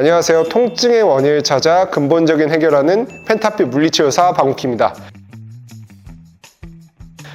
안녕하세요. 통증의 원인을 찾아 근본적인 해결하는 펜타피 물리치료사 박욱희입니다.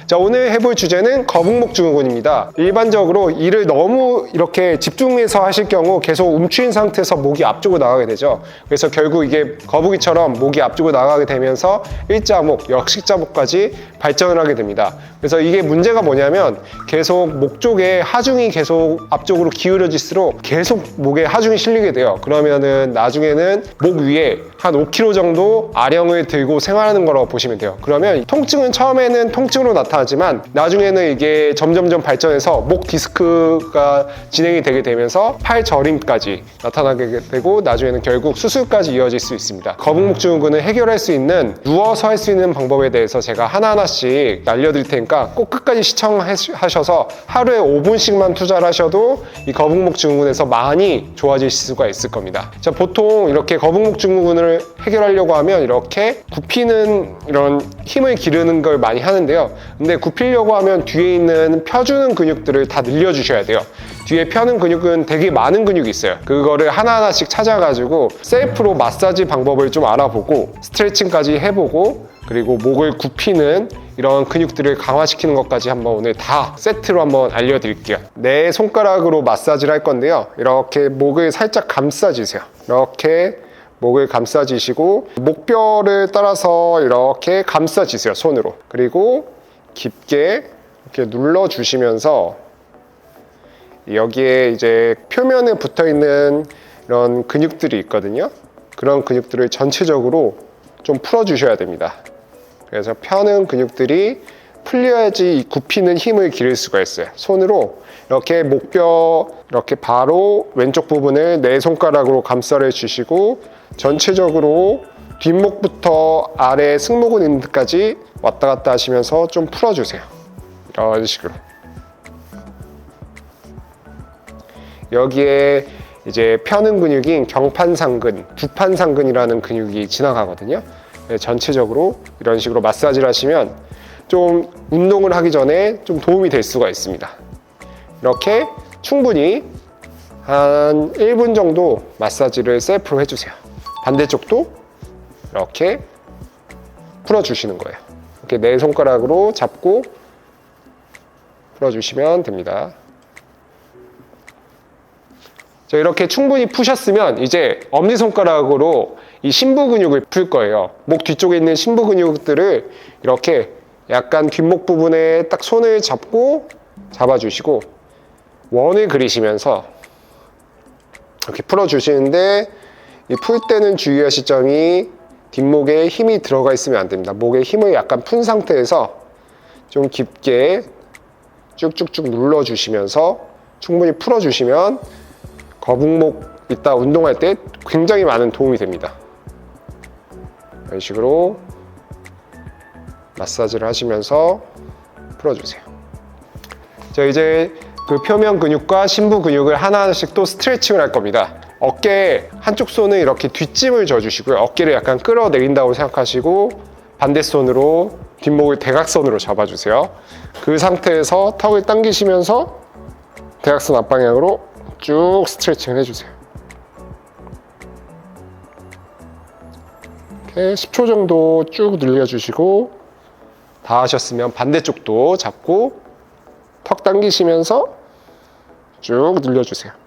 자, 오늘 해볼 주제는 거북목 증후군입니다. 일반적으로 일을 너무 이렇게 집중해서 하실 경우 계속 움츠린 상태에서 목이 앞쪽으로 나가게 되죠. 그래서 결국 이게 거북이처럼 목이 앞쪽으로 나가게 되면서 일자목, 역식자목까지 발전을 하게 됩니다. 그래서 이게 문제가 뭐냐면 계속 목 쪽에 하중이 계속 앞쪽으로 기울어질수록 계속 목에 하중이 실리게 돼요. 그러면은 나중에는 목 위에 한 5kg 정도 아령을 들고 생활하는 거라고 보시면 돼요. 그러면 통증은 처음에는 통증으로 나타 나지만 나중에는 이게 점점점 발전해서 목 디스크가 진행이 되게 되면서 팔 저림까지 나타나게 되고 나중에는 결국 수술까지 이어질 수 있습니다. 거북목 증후군을 해결할 수 있는 누워서 할 수 있는 방법에 대해서 제가 하나하나씩 알려드릴 테니까 꼭 끝까지 시청하셔서 하루에 5분씩만 투자를 하셔도 이 거북목 증후군에서 많이 좋아질 수가 있을 겁니다. 자, 보통 이렇게 거북목 증후군을 해결하려고 하면 이렇게 굽히는 이런 힘을 기르는 걸 많이 하는데요. 근데 굽히려고 하면 뒤에 있는 펴주는 근육들을 다 늘려주셔야 돼요. 뒤에 펴는 근육은 되게 많은 근육이 있어요. 그거를 하나하나씩 찾아가지고 셀프로 마사지 방법을 좀 알아보고 스트레칭까지 해보고 그리고 목을 굽히는 이런 근육들을 강화시키는 것까지 한번 오늘 다 세트로 한번 알려드릴게요. 내 손가락으로 마사지를 할 건데요. 이렇게 목을 살짝 감싸주세요. 이렇게 목을 감싸주시고 목뼈를 따라서 이렇게 감싸주세요. 손으로. 그리고 깊게 이렇게 눌러 주시면서 여기에 이제 표면에 붙어 있는 이런 근육들이 있거든요. 그런 근육들을 전체적으로 좀 풀어 주셔야 됩니다. 그래서 펴는 근육들이 풀려야지 이 굽히는 힘을 기를 수가 있어요. 손으로 이렇게 목뼈 이렇게 바로 왼쪽 부분을 네 손가락으로 감싸려 주시고 전체적으로 뒷목부터 아래 승모근 있는 데까지 왔다 갔다 하시면서 좀 풀어주세요. 이런 식으로. 여기에 이제 펴는 근육인 경판상근, 두판상근이라는 근육이 지나가거든요. 네, 전체적으로 이런 식으로 마사지를 하시면 좀 운동을 하기 전에 좀 도움이 될 수가 있습니다. 이렇게 충분히 한 1분 정도 마사지를 셀프로 해주세요. 반대쪽도 이렇게 풀어주시는 거예요. 이렇게 네 손가락으로 잡고 풀어주시면 됩니다. 자, 이렇게 충분히 푸셨으면 이제 엄지손가락으로 이 심부 근육을 풀 거예요. 목 뒤쪽에 있는 심부 근육들을 이렇게 약간 뒷목 부분에 딱 손을 잡고 잡아주시고 원을 그리시면서 이렇게 풀어주시는데 이 풀 때는 주의하실 점이 뒷목에 힘이 들어가 있으면 안 됩니다. 목에 힘을 약간 푼 상태에서 좀 깊게 쭉쭉쭉 눌러주시면서 충분히 풀어주시면 거북목 이따 운동할 때 굉장히 많은 도움이 됩니다. 이런 식으로 마사지를 하시면서 풀어주세요. 자 이제 그 표면 근육과 심부 근육을 하나하나씩 또 스트레칭을 할 겁니다. 어깨 한쪽 손은 이렇게 뒷짐을 져주시고요. 어깨를 약간 끌어내린다고 생각하시고 반대 손으로 뒷목을 대각선으로 잡아주세요. 그 상태에서 턱을 당기시면서 대각선 앞방향으로 쭉 스트레칭을 해주세요. 이렇게 10초 정도 쭉 늘려주시고 다 하셨으면 반대쪽도 잡고 턱 당기시면서 쭉 늘려주세요.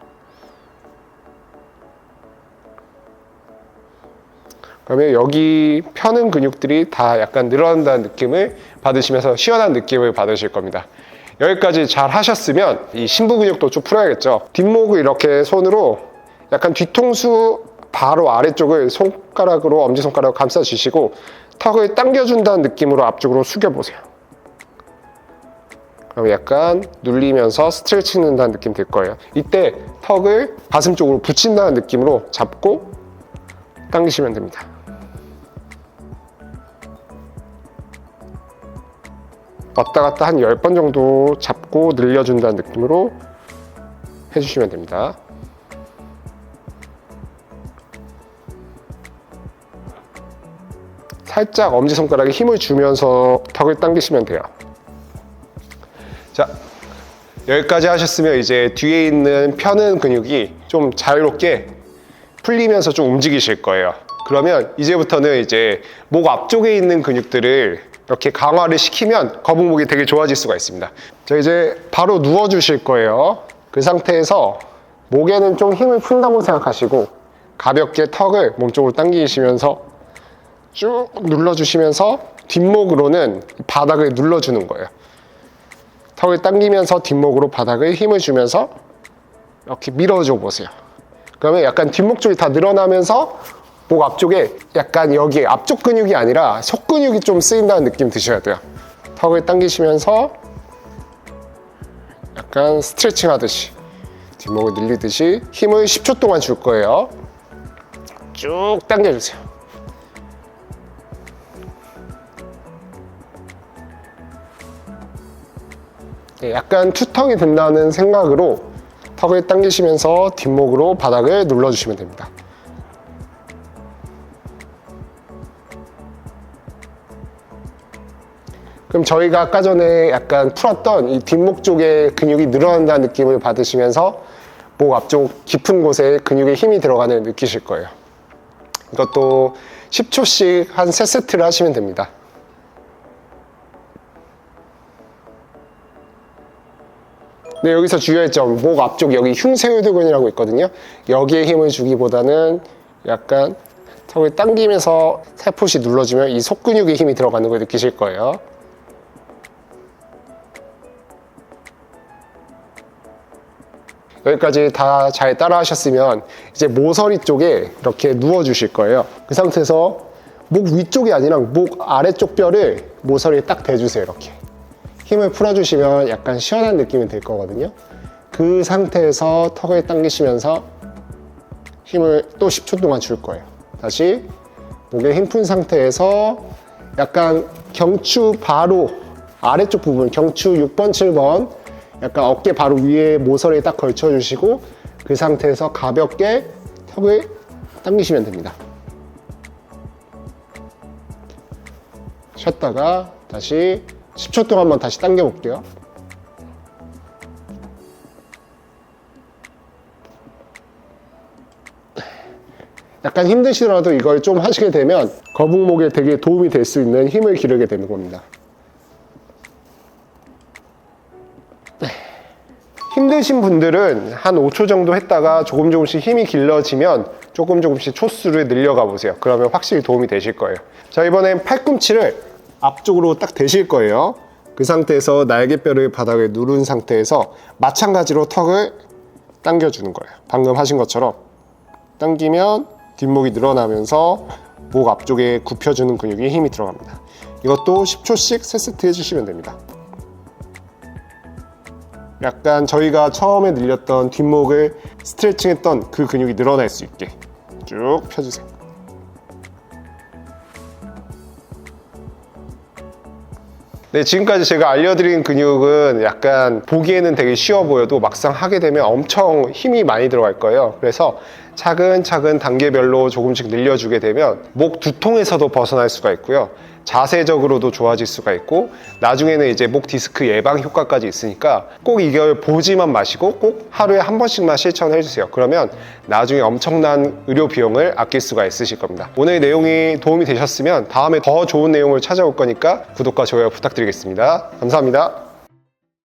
그러면 여기 펴는 근육들이 다 약간 늘어난다는 느낌을 받으시면서 시원한 느낌을 받으실 겁니다. 여기까지 잘 하셨으면 이 심부 근육도 좀 풀어야겠죠. 뒷목을 이렇게 손으로 약간 뒤통수 바로 아래쪽을 손가락으로 엄지손가락으로 감싸 주시고 턱을 당겨준다는 느낌으로 앞쪽으로 숙여보세요. 그럼 약간 눌리면서 스트레칭 된다는 느낌 들 거예요. 이때 턱을 가슴 쪽으로 붙인다는 느낌으로 잡고 당기시면 됩니다. 왔다 갔다 한 10번 정도 잡고 늘려준다는 느낌으로 해주시면 됩니다. 살짝 엄지손가락에 힘을 주면서 턱을 당기시면 돼요. 자, 여기까지 하셨으면 이제 뒤에 있는 펴는 근육이 좀 자유롭게 풀리면서 좀 움직이실 거예요. 그러면 이제부터는 이제 목 앞쪽에 있는 근육들을 이렇게 강화를 시키면 거북목이 되게 좋아질 수가 있습니다. 자, 이제 바로 누워 주실 거예요. 그 상태에서 목에는 좀 힘을 푼다고 생각하시고 가볍게 턱을 몸쪽으로 당기시면서 쭉 눌러주시면서 뒷목으로는 바닥을 눌러주는 거예요. 턱을 당기면서 뒷목으로 바닥을 힘을 주면서 이렇게 밀어줘 보세요. 그러면 약간 뒷목 쪽이 다 늘어나면서 목 앞쪽에 약간 여기 앞쪽 근육이 아니라 속 근육이 좀 쓰인다는 느낌 드셔야 돼요. 턱을 당기시면서 약간 스트레칭 하듯이 뒷목을 늘리듯이 힘을 10초 동안 줄 거예요. 쭉 당겨주세요. 네, 약간 투턱이 된다는 생각으로 턱을 당기시면서 뒷목으로 바닥을 눌러주시면 됩니다. 그럼 저희가 아까 전에 약간 풀었던 이 뒷목 쪽에 근육이 늘어난다는 느낌을 받으시면서 목 앞쪽 깊은 곳에 근육에 힘이 들어가는 걸 느끼실 거예요. 이것도 10초씩 한 3세트를 하시면 됩니다. 네, 여기서 주의할 점, 목 앞쪽 여기 흉쇄유두근이라고 있거든요. 여기에 힘을 주기보다는 약간 턱을 당기면서 살포시 눌러주면 이 속근육에 힘이 들어가는 걸 느끼실 거예요. 여기까지 다 잘 따라 하셨으면 이제 모서리 쪽에 이렇게 누워 주실 거예요. 그 상태에서 목 위쪽이 아니라 목 아래쪽 뼈를 모서리에 딱 대주세요. 이렇게. 힘을 풀어주시면 약간 시원한 느낌이 들 거거든요. 그 상태에서 턱을 당기시면서 힘을 또 10초 동안 줄 거예요. 다시 목에 힘 푼 상태에서 약간 경추 바로 아래쪽 부분, 경추 6번, 7번 약간 어깨 바로 위에 모서리에 딱 걸쳐주시고 그 상태에서 가볍게 턱을 당기시면 됩니다. 쉬었다가 다시 10초 동안만 다시 당겨 볼게요. 약간 힘드시더라도 이걸 좀 하시게 되면 거북목에 되게 도움이 될 수 있는 힘을 기르게 되는 겁니다. 힘드신 분들은 한 5초 정도 했다가 조금 조금씩 힘이 길러지면 조금 조금씩 초수를 늘려가 보세요. 그러면 확실히 도움이 되실 거예요. 자, 이번엔 팔꿈치를 앞쪽으로 딱 대실 거예요. 그 상태에서 날개뼈를 바닥에 누른 상태에서 마찬가지로 턱을 당겨주는 거예요. 방금 하신 것처럼 당기면 뒷목이 늘어나면서 목 앞쪽에 굽혀주는 근육에 힘이 들어갑니다. 이것도 10초씩 3세트 해주시면 됩니다. 약간 저희가 처음에 늘렸던 뒷목을 스트레칭했던 그 근육이 늘어날 수 있게 쭉 펴주세요. 네, 지금까지 제가 알려드린 근육은 약간 보기에는 되게 쉬워 보여도 막상 하게 되면 엄청 힘이 많이 들어갈 거예요. 그래서 차근차근 단계별로 조금씩 늘려주게 되면 목 두통에서도 벗어날 수가 있고요. 자세적으로도 좋아질 수가 있고 나중에는 이제 목 디스크 예방 효과까지 있으니까 꼭 이걸 보지만 마시고 꼭 하루에 한 번씩만 실천해 주세요. 그러면 나중에 엄청난 의료 비용을 아낄 수가 있으실 겁니다. 오늘 내용이 도움이 되셨으면 다음에 더 좋은 내용을 찾아올 거니까 구독과 좋아요 부탁드리겠습니다. 감사합니다.